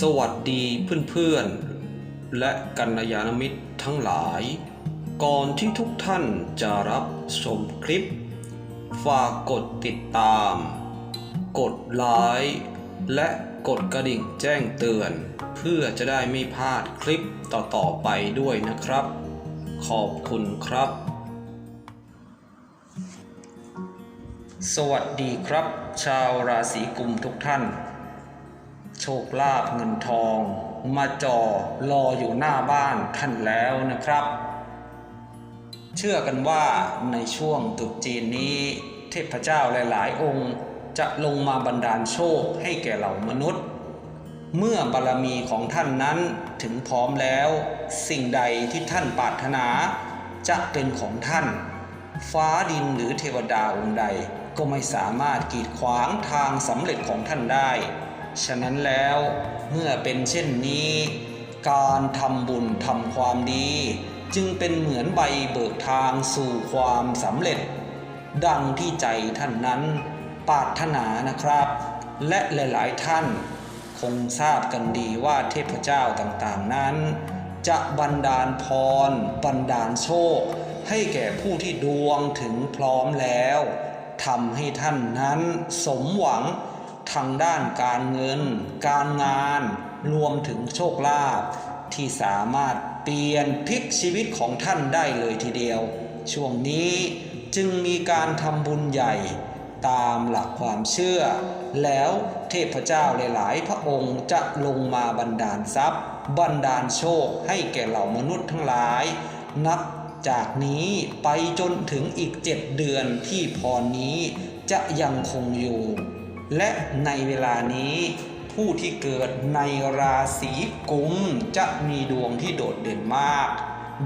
สวัสดีเพื่อนๆ และกัลยาณมิตรทั้งหลาย ก่อนที่ทุกท่านจะรับชมคลิป ฝากกดติดตาม กดไลค์และกดกระดิ่งแจ้งเตือน เพื่อจะได้ไม่พลาดคลิปต่อๆไปด้วยนะครับ ขอบคุณครับ สวัสดีครับ ชาวราศีกุมทุกท่าน ชคลาภเงินทอง มาจอรออยู่หน้าบ้านท่านแล้วนะครับ เชื่อกันว่าในช่วงตรุษจีนนี้ เทพเจ้าหลาย ๆ องค์จะลงมาบันดาลโชคให้แก่เหล่ามนุษย์ เมื่อบารมีของท่านนั้นถึงพร้อมแล้ว สิ่งใดที่ท่านปรารถนาจะเป็นของท่าน ฟ้าดินหรือเทวดาองค์ใดก็ไม่สามารถกีดขวางทางสำเร็จของท่านได้ ฉะนั้นแล้วเมื่อเป็นเช่นนี้ การทำบุญทำความดี จึงเป็นเหมือนใบเบิกทางสู่ความสำเร็จ ดังที่ใจท่านนั้นปรารถนานะครับ และหลายๆท่าน คงทราบกันดีว่าเทพเจ้าต่างๆนั้น จะบันดาลพร บันดาลโชค ให้แก่ผู้ที่ดวงถึงพร้อมแล้วทำให้ท่านนั้นสมหวัง ทางด้านการเงิน การงานรวมถึงโชคลาภที่สามารถเปลี่ยนพลิกชีวิตของท่านได้เลยทีเดียว ช่วงนี้จึงมีการทำบุญใหญ่ตามหลักความเชื่อ แล้วเทพเจ้าหลาย ๆ พระองค์จะลงมาบันดาลทรัพย์ บันดาลโชคให้แก่เหล่ามนุษย์ทั้งหลาย นับจากนี้ไปจนถึงอีกเจ็ดเดือนที่พรนี้จะยังคงอยู่ และในเวลานี้ผู้ที่เกิดในราศีกุมจะมีดวงที่โดดเด่นมาก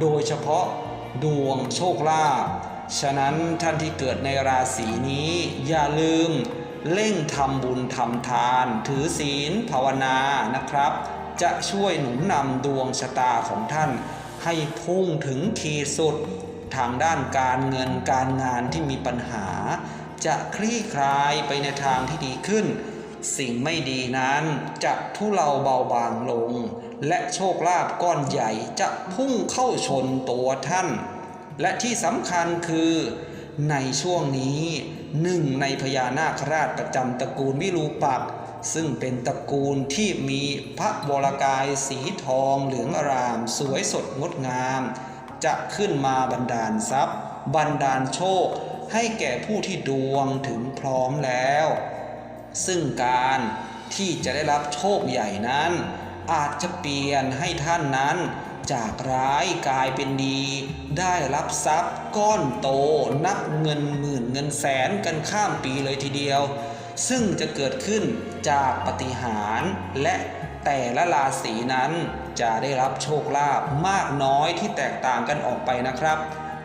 โดยเฉพาะดวงโชคลาภ ฉะนั้นท่านที่เกิดในราศีนี้อย่าลืมเร่งทำบุญทำทาน ถือศีลภาวนานะครับ จะช่วยหนุนนำดวงชะตาของท่าน ให้พุ่งถึงขีดสุด ทางด้านการเงินการงานที่มีปัญหา จะคลี่คลายไปในทางที่ดีขึ้น สิ่งไม่ดีนั้นจะทุเลาเบาบางลง และโชคลาภก้อนใหญ่จะพุ่งเข้าชนตัวท่าน และที่สำคัญคือ ในช่วงนี้หนึ่งในพญานาคราชประจำตระกูลวิรูปักษ์ซึ่งเป็นตระกูลที่มีพระวรกายสีทองเหลืองอาราม สวยสดงดงาม จะขึ้นมาบันดาลทรัพย์บันดาลโชค ให้แก่ผู้ที่ดวงถึงพร้อมแล้ว ซึ่งการที่จะได้รับโชคใหญ่นั้น อาจจะเปลี่ยนให้ท่านนั้น จากร้ายกลายเป็นดี ได้รับทรัพย์ก้อนโตนับเงินหมื่นเงินแสนกันข้ามปีเลยทีเดียว ซึ่งจะเกิดขึ้นจากปฏิหารและแต่ละราศีนั้นจะได้รับโชคลาภมากน้อยที่แตกต่างกันออกไปนะครับ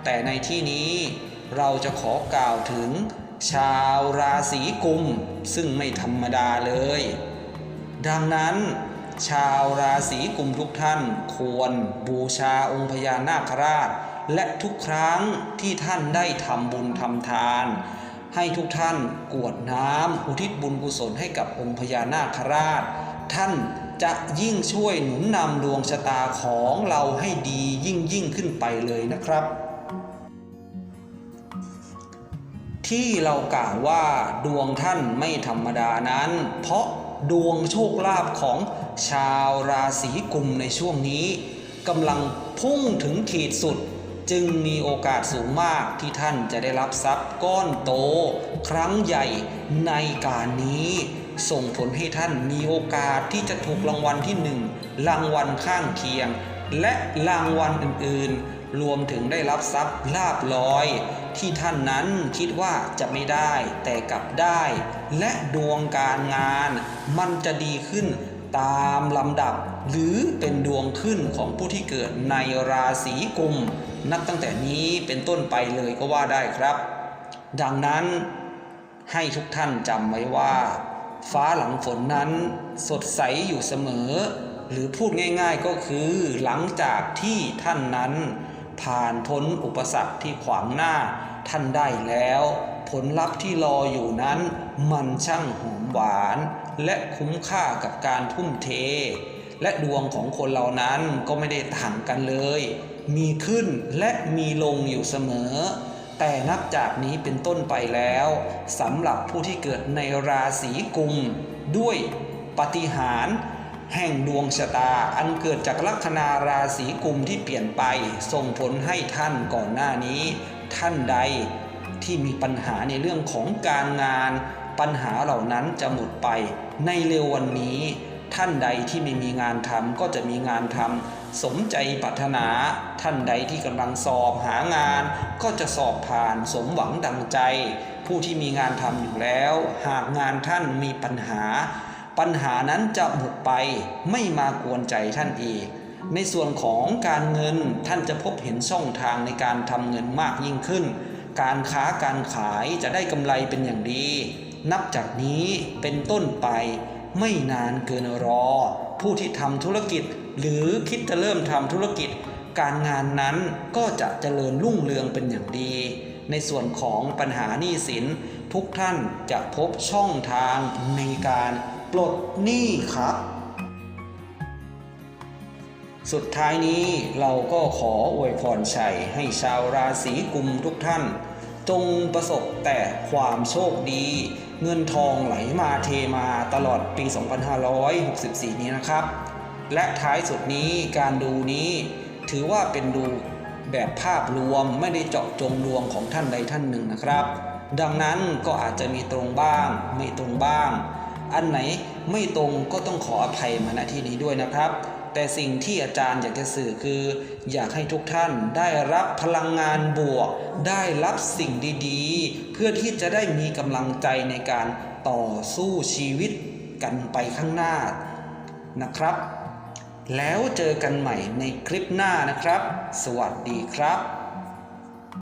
แต่ในที่นี้ เราจะขอกล่าวถึง ชาวราศีกุม ซึ่งไม่ธรรมดาเลย ดังนั้นชาวราศีกุมทุกท่านควรบูชาองค์พญานาคราช และทุกครั้งที่ท่านได้ทำบุญทำทาน ให้ทุกท่านกวดน้ำอุทิศบุญกุศลให้กับองค์พญานาคราช ท่านจะยิ่งช่วยหนุนนำดวงชะตาของเราให้ดียิ่งยิ่งขึ้นไปเลยนะครับ ที่เรากล่าวว่าดวงท่านไม่ธรรมดานั้น เพราะดวงโชคลาภของชาวราศีกุมในช่วงนี้กำลังพุ่งถึงขีดสุด จึงมีโอกาสสูงมากที่ท่านจะได้รับทรัพย์ก้อนโต ครั้งใหญ่ในการนี้ ส่งผลให้ท่านมีโอกาสที่จะถูกรางวัลที่หนึ่งรางวัลข้างเคียง และรางวัลอื่นๆ รวมถึงได้รับทรัพย์ลาบลอย ที่ท่านนั้นคิดว่าจะไม่ได้ แต่กลับได้ และดวงการงาน มันจะดีขึ้นตามลำดับ หรือเป็นดวงขึ้นของผู้ที่เกิดในราศีกุม นับตั้งแต่นี้เป็นต้นไปเลยก็ว่าได้ครับ ดังนั้นให้ทุกท่านจำไว้ว่า ฟ้าหลังฝนนั้นสดใสอยู่เสมอ หรือพูดง่ายๆก็คือหลังจากที่ท่านนั้น ผ่านพ้นอุปสรรคที่ขวางหน้าท่านได้แล้ว ผลลัพธ์ที่รออยู่นั้น มันช่างหอมหวาน และคุ้มค่ากับการทุ่มเท และดวงของคนเหล่านั้นก็ไม่ได้ต่างกันเลย มีขึ้นและมีลงอยู่เสมอ แต่นับจากนี้เป็นต้นไปแล้วสำหรับผู้ที่เกิดในราศีกุม ด้วยปฏิหาร แห่งดวงชะตาอันเกิดจากลัคนาราศีกุมที่เปลี่ยนไป ส่งผลให้ท่านก่อนหน้านี้ ท่านใดที่มีปัญหาในเรื่องของการงาน ปัญหาเหล่านั้นจะหมดไป ในเร็ววันนี้ ท่านใดที่ไม่มีงานทำก็จะมีงานทำสมใจปรารถนา ท่านใดที่กำลังสอบหางาน ก็จะสอบผ่านสมหวังดังใจ ผู้ที่มีงานทำอยู่แล้ว หากงานท่านมีปัญหา ปัญหานั้นจะหมดไปไม่มากวนใจท่านอีก ในส่วนของการเงินท่านจะพบเห็นช่องทางในการทำเงินมากยิ่งขึ้น การค้าการขายจะได้กำไรเป็นอย่างดี นับจากนี้เป็นต้นไปไม่นานเกินรอ ผู้ที่ทำธุรกิจ หรือคิดจะเริ่มทำธุรกิจ การงานนั้นก็จะเจริญรุ่งเรืองเป็นอย่างดี ในส่วนของปัญหาหนี้สิน ทุกท่านจะพบช่องทางในการปลดหนี้ครับ สุดท้ายนี้เราก็ขออวยพรชัยให้ชาวราศีกุมทุกท่าน จงประสบแต่ความโชคดี เงินทองไหลมาเทมาตลอดปี 2564 นี้นะครับ และท้ายสุดนี้การดูนี้ถือว่าเป็นดูแบบภาพรวมไม่ได้เจาะจงดวงของท่านใดท่านหนึ่งนะครับ ดังนั้นก็อาจจะมีตรงบ้าง ไม่ตรงบ้าง อันไหนไม่ตรงก็ต้องขออภัยมาณที่นี้ด้วยนะครับ แต่สิ่งที่อาจารย์อยากจะสื่อคือ อยากให้ทุกท่านได้รับพลังงานบวก ได้รับสิ่งดีๆ เพื่อที่จะได้มีกำลังใจในการต่อสู้ชีวิตกันไปข้างหน้านะครับ แล้วเจอกันใหม่ในคลิปหน้านะครับ สวัสดีครับ